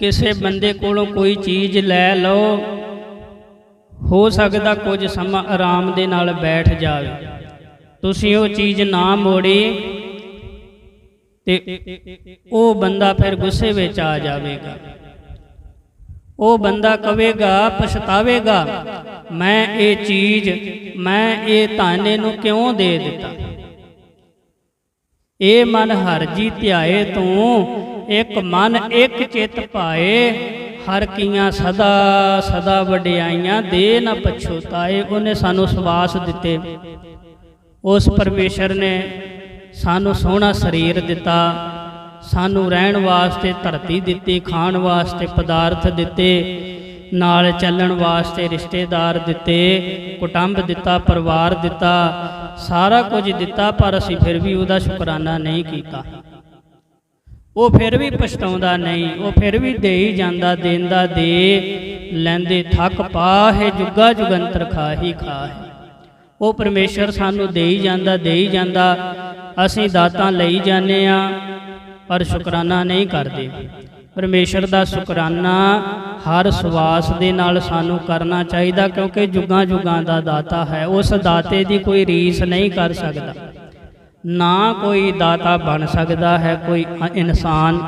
ਕਿਸੇ ਬੰਦੇ ਕੋਲੋਂ ਕੋਈ ਚੀਜ਼ ਲੈ ਲਓ, ਹੋ ਸਕਦਾ ਕੁਝ ਸਮਾਂ ਆਰਾਮ ਦੇ ਨਾਲ ਬੈਠ ਜਾਵੇ। ਤੁਸੀਂ ਉਹ ਚੀਜ਼ ਨਾ ਮੋੜੀ ਤੇ ਉਹ ਬੰਦਾ ਫਿਰ ਗੁੱਸੇ ਵਿੱਚ ਆ ਜਾਵੇਗਾ। ਉਹ ਬੰਦਾ ਕਵੇਗਾ, ਪਛਤਾਵੇਗਾ, ਮੈਂ ਇਹ ਚੀਜ਼, ਮੈਂ ਇਹ ਤਾਨੇ ਨੂੰ ਕਿਉਂ ਦੇ ਦਿੱਤਾ? ਇਹ ਮਨ ਹਰ ਜੀ ਧਿਆਏ ਤੂੰ, ਇੱਕ ਮਨ ਇੱਕ ਚਿੱਤ ਪਾਏ। ਹਰ ਕੀਆਂ ਸਦਾ ਸਦਾ ਵਡਿਆਈਆਂ ਦੇ ਨਾ ਪਛੋਤਾਏ ਉਹਨੇ ਸਾਨੂੰ ਸਵਾਸ ਦਿੱਤੇ। ਉਸ ਪਰਮੇਸ਼ਰ ਨੇ ਸਾਨੂੰ ਸੋਹਣਾ ਸਰੀਰ ਦਿੱਤਾ। ਸਾਨੂੰ ਰਹਿਣ ਵਾਸਤੇ ਧਰਤੀ ਦਿੱਤੀ, ਖਾਣ ਵਾਸਤੇ ਪਦਾਰਥ ਦਿੱਤੇ। ਨਾਲ ਚੱਲਣ ਵਾਸਤੇ ਰਿਸ਼ਤੇਦਾਰ ਦਿੱਤੇ, ਕੁਟੰਬ ਦਿੱਤਾ, ਪਰਿਵਾਰ ਦਿੱਤਾ। ਸਾਰਾ ਕੁਝ ਦਿੱਤਾ, ਪਰ ਅਸੀਂ ਫਿਰ ਵੀ ਉਹਦਾ ਸ਼ੁਕਰਾਨਾ ਨਹੀਂ ਕੀਤਾ। ਉਹ ਫਿਰ ਵੀ ਪਛਤਾਉਂਦਾ ਨਹੀਂ, ਉਹ ਫਿਰ ਵੀ ਦੇ ਹੀ ਜਾਂਦਾ, ਦੇਂਦਾ ਦੇ, ਲੈਂਦੇ ਥੱਕ ਪਾਹੇ, ਜੁਗਾ ਜੁਗੰਤਰ ਖਾਹੀ ਖਾਹੇ। ਉਹ ਪਰਮੇਸ਼ਰ ਸਾਨੂੰ ਦੇ ਹੀ ਜਾਂਦਾ ਦੇ ਹੀ ਜਾਂਦਾ, ਅਸੀਂ ਦਾਤਾਂ ਲਈ ਜਾਂਦੇ ਆ ਪਰ ਸ਼ੁਕਰਾਨਾ ਨਹੀਂ ਕਰਦੇ। ਪਰਮੇਸ਼ਰ ਦਾ ਸ਼ੁਕਰਾਨਾ ਹਰ ਸਵਾਸ ਦੇ ਨਾਲ ਸਾਨੂੰ ਕਰਨਾ ਚਾਹੀਦਾ ਕਿਉਂਕਿ ਜੁਗਾਂ ਜੁਗਾਂ ਦਾ ਦਾਤਾ ਹੈ, ਉਸ ਦਾਤੇ ਦੀ ਕੋਈ ਰੀਸ ਨਹੀਂ ਕਰ ਸਕਦਾ। ਨਾ ਕੋਈ ਦਾਤਾ ਬਣ ਸਕਦਾ ਹੈ, ਕੋਈ ਇਨਸਾਨ